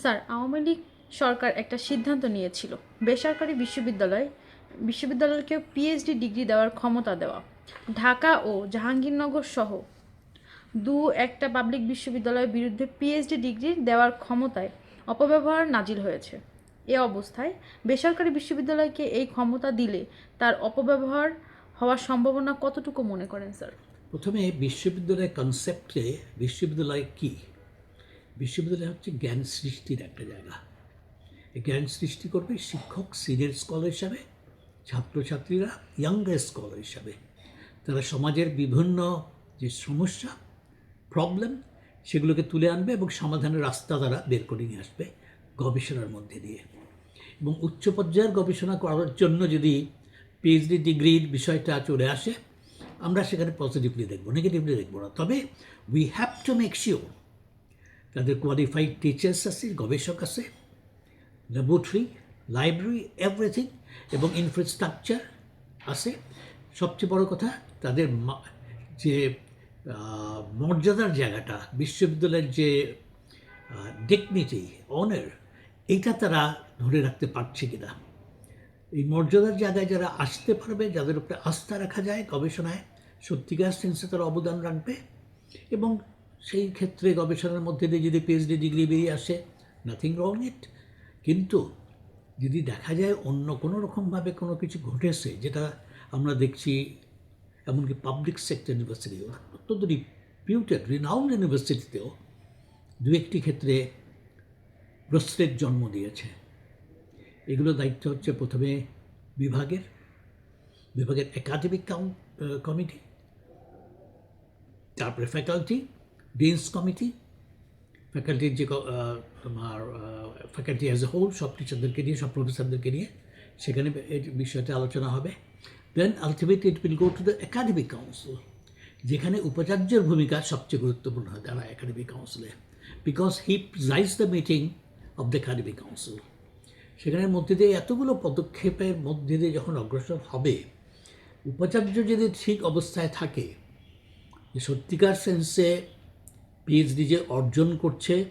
Sir, Awami League সরকার একটা সিদ্ধান্ত নিয়েছিল। বেসরকারি বিশ্ববিদ্যালয় বিশ্ববিদ্যালয়কে পিএইচডি ডিগ্রি দেওয়ার ক্ষমতা দেওয়া। ঢাকা ও জাহাঙ্গীরনগর সহ দু একটা পাবলিক বিশ্ববিদ্যালয়ের বিরুদ্ধে পিএইচডি ডিগ্রি দেওয়ার ক্ষমতায় অপব্যবহার নাজিল হয়েছে। এ অবস্থায় বেসরকারি বিশ্ববিদ্যালয়কে এই ক্ষমতা দিলে তার অপব্যবহার হওয়ার সম্ভাবনা কতটুকু মনে করেন, স্যার? প্রথমে বিশ্ববিদ্যালয়ের কনসেপ্টে বিশ্ববিদ্যালয় কি? বিশ্ববিদ্যালয় হচ্ছে জ্ঞান সৃষ্টির একটা জায়গা। জ্ঞান সৃষ্টি করবে শিক্ষক সিনিয়র স্কলার হিসাবে, ছাত্রছাত্রীরা ইয়াঙ্গার স্কলার হিসাবে। তারা সমাজের বিভিন্ন যে সমস্যা প্রবলেম সেগুলোকে তুলে আনবে এবং সমাধানের রাস্তা তারা বের করে নিয়ে আসবে গবেষণার মধ্যে দিয়ে। এবং উচ্চ পর্যায়ের গবেষণা করার জন্য যদি পিএইচডি ডিগ্রির বিষয়টা চলে আসে, আমরা সেখানে পজিটিভলি দেখব নেগেটিভলি দেখব না। তবে we have to make sure তাদের কোয়ালিফাইড টিচার্স আছে, গবেষক আছে। ল্যাবরেটরি লাইব্রেরি এভরিথিং এবং ইনফ্রাস্ট্রাকচার আছে। সবচেয়ে বড় কথা, তাদের যে মর্যাদার জায়গাটা, বিশ্ববিদ্যালয়ের যে ডিগনিটি অনার এইটা তারা ধরে রাখতে পারছে কিনা। এই মর্যাদার জায়গায় যারা আসতে পারবে, যাদের উপরে আস্থা রাখা যায় গবেষণায়, সত্যিকার সেন্সে তারা অবদান রাখবে এবং সেই ক্ষেত্রে গবেষণার মধ্যে দিয়ে যদি পিএইচডি ডিগ্রি বেরিয়ে আসে নাথিং রং ইট কিন্তু যদি দেখা যায় অন্য কোনো রকমভাবে কোনো কিছু ঘটেছে, যেটা আমরা দেখছি, এমনকি পাবলিক সেক্টর ইউনিভার্সিটি অত্যন্ত রিপিউটেড রিনাউন্ড ইউনিভার্সিটিতেও দু একটি ক্ষেত্রে প্রশ্নের জন্ম দিয়েছে। এগুলো দায়িত্ব হচ্ছে প্রথমে বিভাগের বিভাগের একাডেমিক কমিটি তারপরে ফ্যাকাল্টি ডিনস কমিটি ফ্যাকাল্টির যে তোমার ফ্যাকাল্টি অ্যাজ এ হোল সব টিচারদেরকে নিয়ে, সব প্রফেসরদেরকে নিয়ে, সেখানে এই বিষয়টা আলোচনা হবে। Then ultimately it will go to the academic council যেখানে উপাচার্যের ভূমিকা সবচেয়ে গুরুত্বপূর্ণ হয় তারা একাডেমিক কাউন্সিলে because he presides the meeting of the academic council সেখানের মধ্যে দিয়ে এতগুলো পদক্ষেপের মধ্যে দিয়ে যখন অগ্রসর হবে, উপাচার্য যদি ঠিক অবস্থায় থাকে সত্যিকার সেন্সে পিএইচডি যে অর্জন করছে,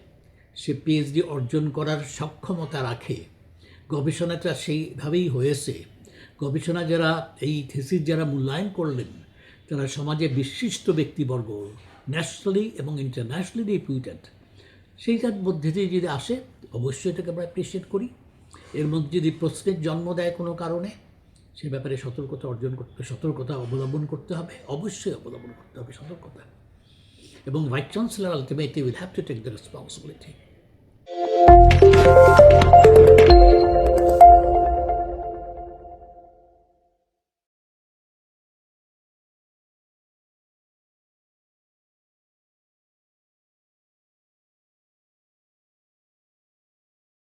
সে পিএইচডি অর্জন করার সক্ষমতা রাখে। গবেষণাটা সেইভাবেই হয়েছে। গবেষণা যারা, এই থিসিস যারা মূল্যায়ন করলেন, তারা সমাজে বিশিষ্ট ব্যক্তিবর্গ ন্যাশনালি এবং ইন্টারন্যাশনালি রিপিউটেড সেইটার মধ্যে দিয়ে যদি আসে, অবশ্যই এটাকে আমরা অ্যাপ্রিসিয়েট করি। এর মধ্যে যদি প্রশ্নের জন্ম দেয় কোনো কারণে, সে ব্যাপারে সতর্কতা অর্জন করতে, সতর্কতা অবলম্বন করতে হবে। অবশ্যই অবলম্বন করতে হবে সতর্কতা। এবং vice chancellor ultimately will have to take the responsibility